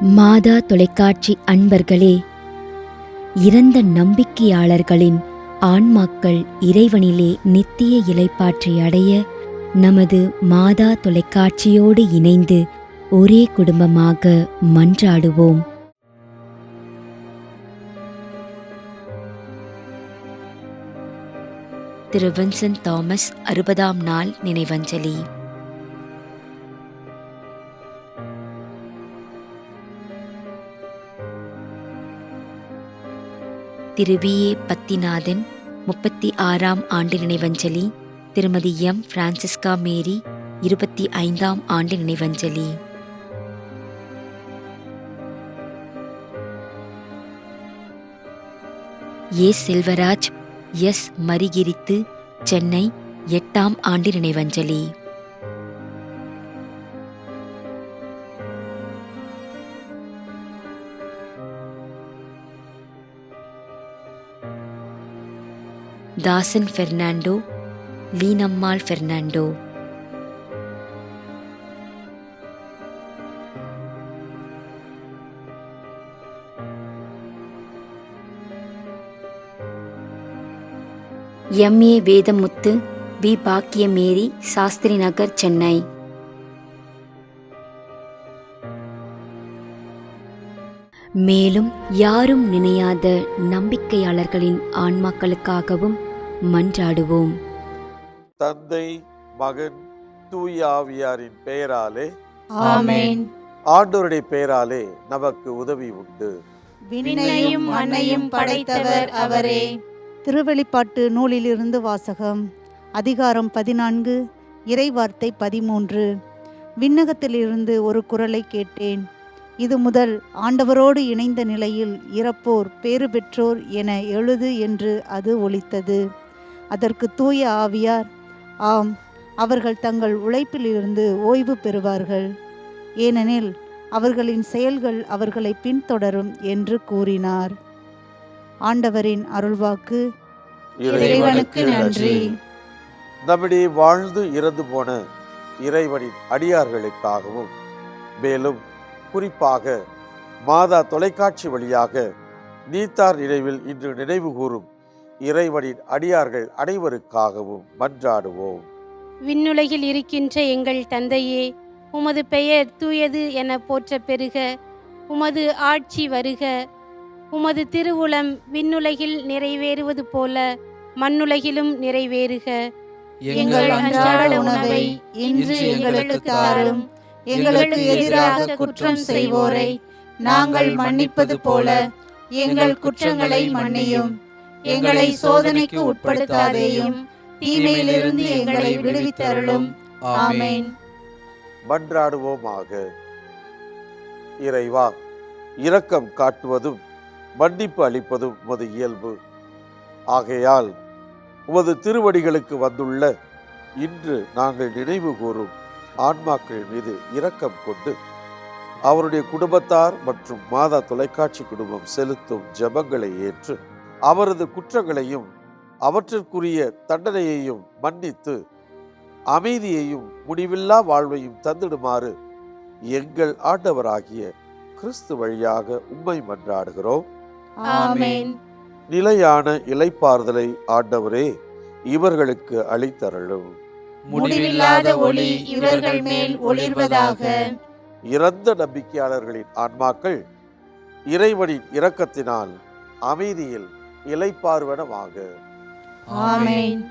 மாதா தொலைக்காட்சி அன்பர்களே இறந்த நம்பிக்கையாளர்களின் ஆன்மாக்கள் இறைவனிலே நித்திய இலைப்பாற்றி அடைய நமது மாதா தொலைக்காட்சியோடு இணைந்து ஒரே குடும்பமாக மன்றாடுவோம். திரு வின்சன் தாமஸ் அறுபதாம் நாள் நினைவஞ்சலி. திரு வி ஏ பத்திநாதன் முப்பத்தி ஆறாம் ஆண்டு நினைவஞ்சலி திருமதி எம். பிரான்சிஸ்கா மேரி இருபத்தி ஐந்தாம் ஆண்டு நினைவஞ்சலி. ஏ. செல்வராஜ் எஸ். மரிகிரித்து சென்னை எட்டாம் ஆண்டு நினைவஞ்சலி. Dasan Fernando Leenammal Fernando. MA Vedamuthu V Bhagyamary Shastri Nagar Chennai. மேலும் யாரும் நினையாத நம்பிக்கையாளர்களின் ஆன்மாக்களுக்காகவும் மன்றாடுவோம். தந்தை மகன் தூய ஆவியாரின் பெயராலே ஆமென். ஆண்டவருடைய பெயராலே நமக்கு உதவி உண்டு. விண்ணையும் மண்ணையும் படைத்தவர் அவரே. திருவெளிப்பாட்டு நூலிலிருந்து வாசகம் அதிகாரம் பதினான்கு இறைவார்த்தை பதிமூன்று. விண்ணகத்திலிருந்து ஒரு குரலை கேட்டேன். இது முதல் ஆண்டவரோடு இணைந்த நிலையில் இறப்போர் பேறு பெற்றோர் என எழுது என்று அது ஒலித்தது. அதற்கு தூய ஆவியார் ஆம் அவர்கள் தங்கள் உழைப்பிலிருந்து ஓய்வு பெறுவார்கள். ஏனெனில் அவர்களின் செயல்கள் அவர்களை பின்தொடரும் என்று கூறினார். ஆண்டவரின் அருள்வாக்கு இறைவனுக்கு நன்றி. நம்மிடையே வாழ்ந்து இறந்து போன இறைவனின் அடியார்களுக்காகவும் மேலும் குறிப்பாக மாதா தொலைக்காட்சி வழியாக நீத்தார் நினைவில் இன்று நினைவு கூறும் இறைவனின் அடியார்கள் அனைவருக்காகவும் மன்றாடுவோம். விண்ணுலகில் இருக்கின்ற எங்கள் தந்தையே உமது பெயர் தூயது என போற்ற பெறுக உமது ஆட்சி வருக. உமது திருவுளம் விண்ணுலகில் நிறைவேறுவது போல மண்ணுலகிலும் நிறைவேறுக. எங்கள் அன்றாட உணவை இன்று எங்களுக்கு தாரும். எங்களுக்கு எதிராக குற்றம் செய்வோரை நாங்கள் மன்னிப்பது போல. எங்கள் குற்றங்களை மன்னியும். எங்களை சோதனைக்கு உட்படுத்தாதேயும் தீமையிலிருந்து எங்களை விடுவித்தருளும். ஆமேன். மன்றாடுவோமாக. இறைவா இரக்கம் காட்டுவதும் மன்னிப்பு அளிப்பதும் உமது இயல்பு. ஆகையால் உமது திருவடிகளுக்கு வந்துள்ள இன்று நாங்கள் நினைவு கூறும் ஆன்மாக்கள் மீது இரக்கம் கொண்டு அவருடைய குடும்பத்தார் மற்றும் மாதா தொலைக்காட்சி குடும்பம் செலுத்தும் ஜெபங்களை ஏற்று அவரது குற்றங்களையும் அவற்றிற்குரிய தண்டனையையும் மன்னித்து அமைதியையும் முடிவில்லா வாழ்வையும் தந்திடுமாறு எங்கள் ஆண்டவராகிய கிறிஸ்து வழியாக உம்மை மன்றாடுகிறோம். நிலையான இலைப்பாறுதலை ஆண்டவரே இவர்களுக்கு அளித்தருளும். முடிவில்லாத ஒளி இவர்கள் மேல் ஒளிர்வதாக. இறந்த நம்பிக்கையாளர்களின் ஆன்மாக்கள் இறைவனின் இரக்கத்தினால் அமைதியில் இலைப்பார்வனமாக ஆமேன்.